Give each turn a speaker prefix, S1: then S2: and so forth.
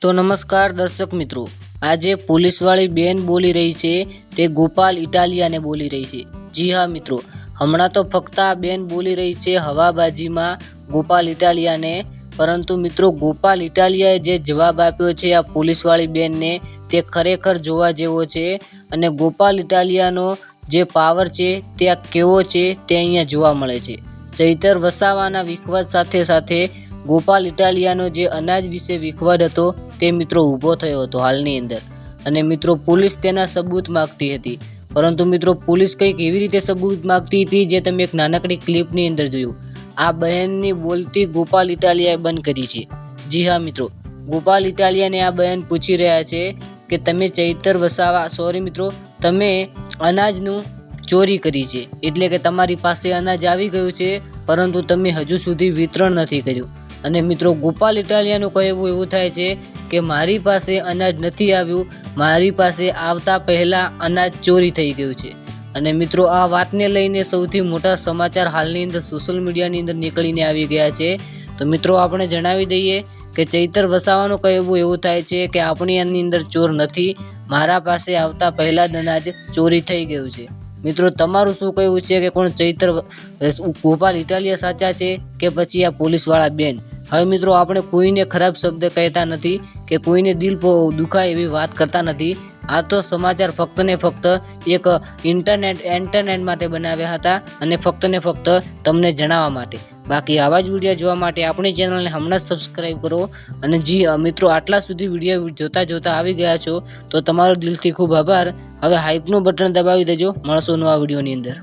S1: તો
S2: નમસ્કાર દર્શક મિત્રો. આજે પોલીસવાળી બેન બોલી રહી છે, તે ગોપાલ ઇટાલિયાને બોલી રહી છે. જી હા મિત્રો, હમણાં તો ફક્ત આ બેન બોલી રહી છે હવાબાજીમાં ગોપાલ ઇટાલિયાને, પરંતુ મિત્રો ગોપાલ ઇટાલિયાએ જે જવાબ આપ્યો છે આ પોલીસવાળી બેનને, તે ખરેખર જોવા જેવો છે અને ગોપાલ ઇટાલિયાનો જે પાવર છે તે આ કેવો છે તે અહીંયા જોવા મળે છે. ચૈતર વસાવાના વિખવાદ સાથે સાથે ગોપાલ ઇટાલિયાનો જે અનાજ વિશે વિખવાદ હતો તે મિત્રો ઊભો થયો હતો હાલની અંદર. અને મિત્રો પોલીસ તેના સબૂત માગતી હતી. પરંતુ મિત્રો પોલીસ કંઈક એવી રીતે સબૂત માગતી હતી જે તમે એક નાનકડી ક્લિપની અંદર જોયું. આ બહેનની બોલતી ગોપાલ ઇટાલિયાએ બંધ કરી છે. જી હા મિત્રો, ગોપાલ ઇટાલિયાને આ બહેન પૂછી રહ્યા છે કે તમે ચૈતર વસાવા સોરી મિત્રો, તમે અનાજનું ચોરી કરી છે. એટલે કે તમારી પાસે અનાજ આવી ગયું છે, પરંતુ તમે હજુ સુધી વિતરણ નથી કર્યું. અને મિત્રો, ગોપાલ ઇટાલિયાનું કહેવું એવું થાય છે કે મારી પાસે અનાજ નથી આવ્યું, મારી પાસે આવતા પહેલાં અનાજ ચોરી થઈ ગયું છે. અને મિત્રો, આ વાતને લઈને સૌથી મોટા સમાચાર હાલની અંદર સોશિયલ મીડિયાની અંદર નીકળીને આવી ગયા છે. તો મિત્રો, આપણે જણાવી દઈએ કે ચૈતર વસાવાનું કહેવું એવું થાય છે કે આપણી આની અંદર ચોર નથી, મારા પાસે આવતા પહેલાં જ અનાજ ચોરી થઈ ગયું છે. મિત્રો, તમારું શું કહેવું છે કે કોણ ચૈતર ગોપાલ ઇટાલિયા સાચા છે કે પછી આ પોલીસવાળા બેન? હવે મિત્રો, આપણે કોઈને ખરાબ શબ્દ કહેતા નથી કે કોઈને દિલ દુખાય એવી વાત કરતા નથી. આ તો સમાચાર ફક્ત ને ફક્ત એક ઇન્ટરનેટ, એન્ટરનેટ માટે બનાવ્યા હતા અને ફક્ત ને ફક્ત તમને જણાવવા માટે. બાકી આવા જ વીડિયો જોવા માટે આપણી ચેનલને હમણાં જ સબસ્ક્રાઈબ કરો અને જી મિત્રો આટલા સુધી વીડિયો જોતા જોતા આવી ગયા છો, તો તમારો દિલથી ખૂબ આભાર. હવે હાઇપનું બટન દબાવી દેજો. મળશો નવા વિડીયોની અંદર.